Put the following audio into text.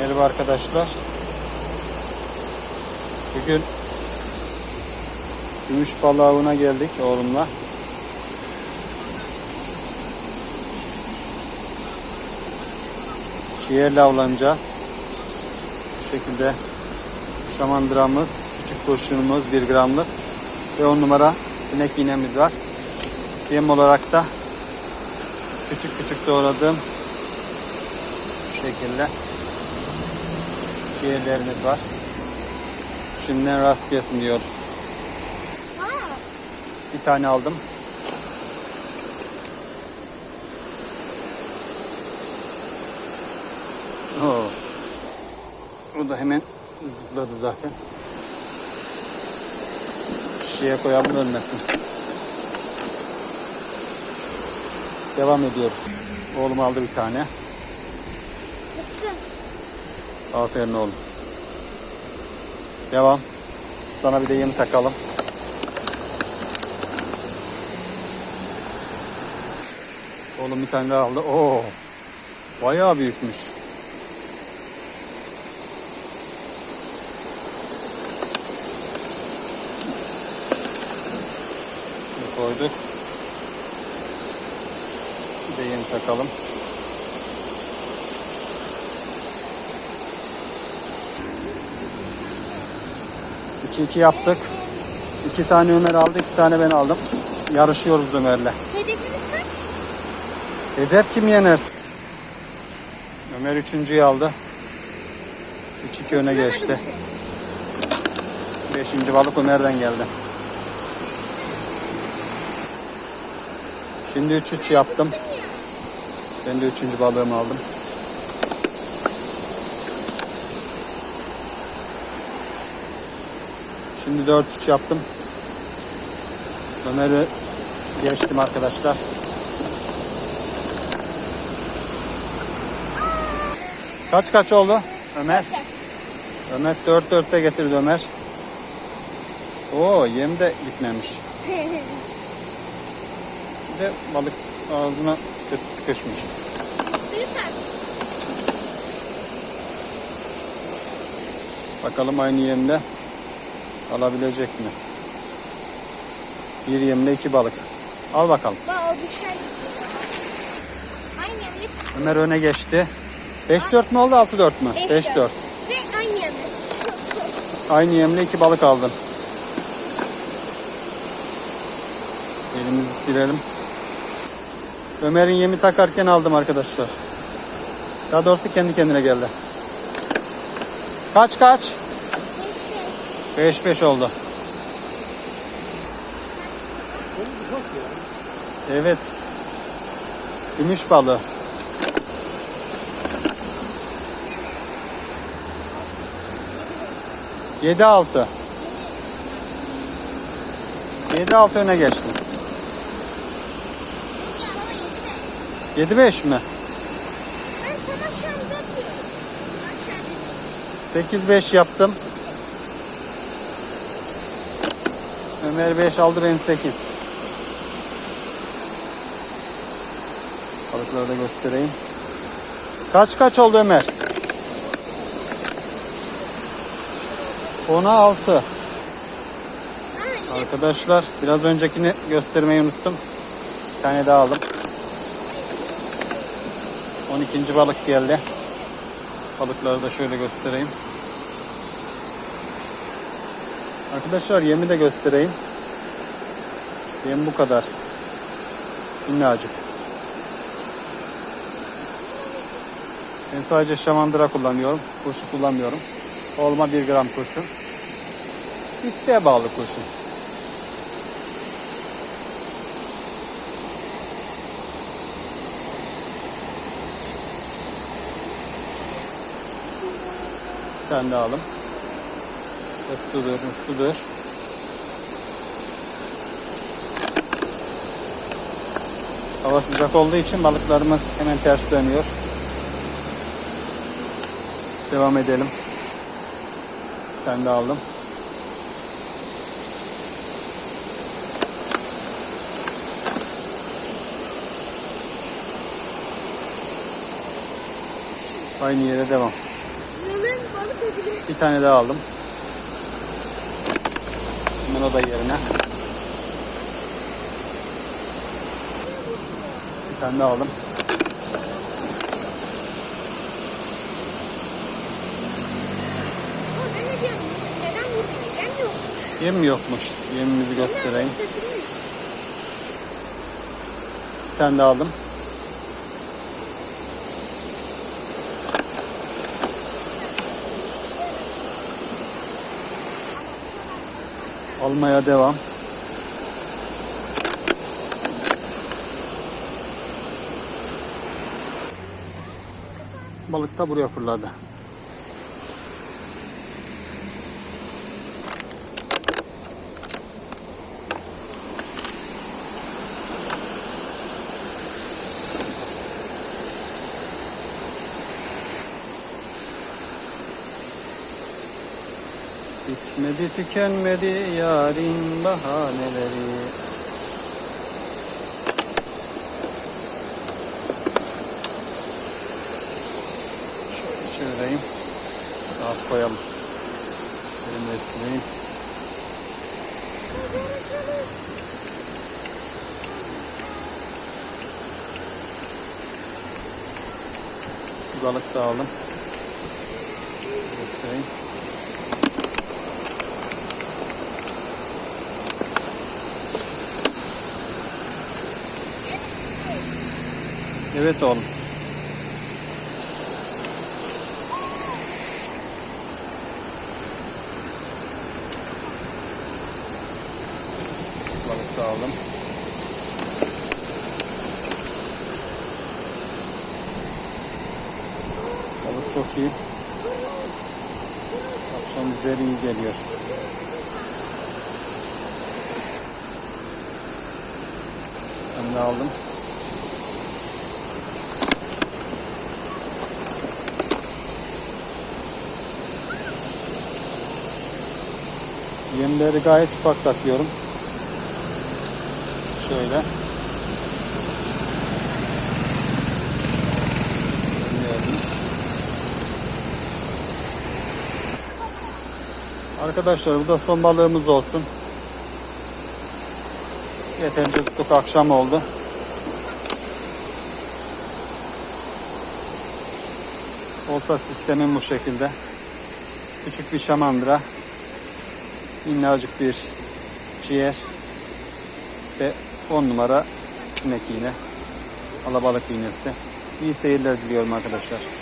Merhaba arkadaşlar. Bugün Gümüş balığı avına geldik oğlumla. Ciğerle avlanacağız. Bu şekilde şamandıramız, küçük kurşunumuz 1 gramlık ve 10 numara sinek iğnemiz var. Yem olarak da küçük küçük doğradığım şekilde ciğerlerimiz var. Şimdiden rast gelsin diyoruz. Bir tane aldım. Oo. O da hemen zıpladı zaten. Şişeye koyalım ölmesin. Devam ediyoruz. Oğlum aldı bir tane. Aferin oğlum. Devam. Sana bir de yem takalım. Oğlum bir tane daha aldı. Oo. Bayağı büyükmüş. Bunu koyduk. Bir de yem takalım. İki iki yaptık. İki tane Ömer aldı, iki tane ben aldım. Yarışıyoruz Ömer'le. Hedefimiz kaç? Hedef kim yener? Ömer üçüncüyü aldı. 3-2 öne geçti. Beşinci balık Ömer'den geldi. Şimdi 3-3 yaptım. Ben de üçüncü balığımı aldım. Şimdi 4-3 yaptım. Ömer'i geçtim arkadaşlar. Kaç kaç oldu Ömer? Ömer 4 4'te getirdi Ömer. Oo yem de gitmemiş. Bir de balık ağzına kötü sıkışmış. Bakalım aynı yemde alabilecek mi? Bir yemle iki balık. Al bakalım. Bak o yemlik. Ömer öne geçti. 5-4 mü oldu 6-4 mü? 5-4. Ve aynı yemlik. Aynı yemle iki balık aldın. Elimizi silelim. Ömer'in yemi takarken aldım arkadaşlar. Daha doğrusu kendi kendine geldi. Kaç kaç? 5-5 oldu. Evet. Gümüş balığı. Yedi altı. Yedi altı öne geçtim. Yedi beş mi? Sekiz beş yaptım. Ömer beş aldı ben sekiz. Balıkları da göstereyim. Kaç kaç oldu Ömer? Ona altı. Aa, yine Arkadaşlar biraz öncekini göstermeyi unuttum. Bir tane daha aldım. 12. balık geldi. Balıkları da şöyle göstereyim. Arkadaşlar yemi de göstereyim. Yem bu kadar. Minnacık. Ben sadece şamandıra kullanıyorum. Kurşun kullanmıyorum. Olma 1 gram kurşun. İsteğe bağlı kurşun. Bir tane daha alın. Usludur, usludur. Hava sıcak olduğu için balıklarımız hemen ters dönüyor. Devam edelim. Tane daha aldım. Aynı yere devam. Bir tane daha aldım. O da yerine. Bir tane daha aldım. Vurmuyor? Yem yok. Yem yokmuş. Yemimizi göstereyim. Bir tane daha aldım. Almaya devam. Balık da buraya fırladı. Bitmedi tükenmedi yarın bahaneleri. Şöyle çevireyim. Rahat koyalım. Elimle sileyim balık da aldım. Göstereyim Evet oğlum. Balık da aldım. Balık çok iyi. Akşam üzeri iyi geliyor. Ben de aldım. Yemleri gayet ufak takıyorum. Şöyle. Arkadaşlar bu da son balığımız olsun. Yeterince tuttuk akşam oldu. Olta sistemim bu şekilde. Küçük bir şamandıra minnacık bir ciğer ve 10 numara sinek iğne alabalık iğnesi. İyi seyirler diliyorum arkadaşlar.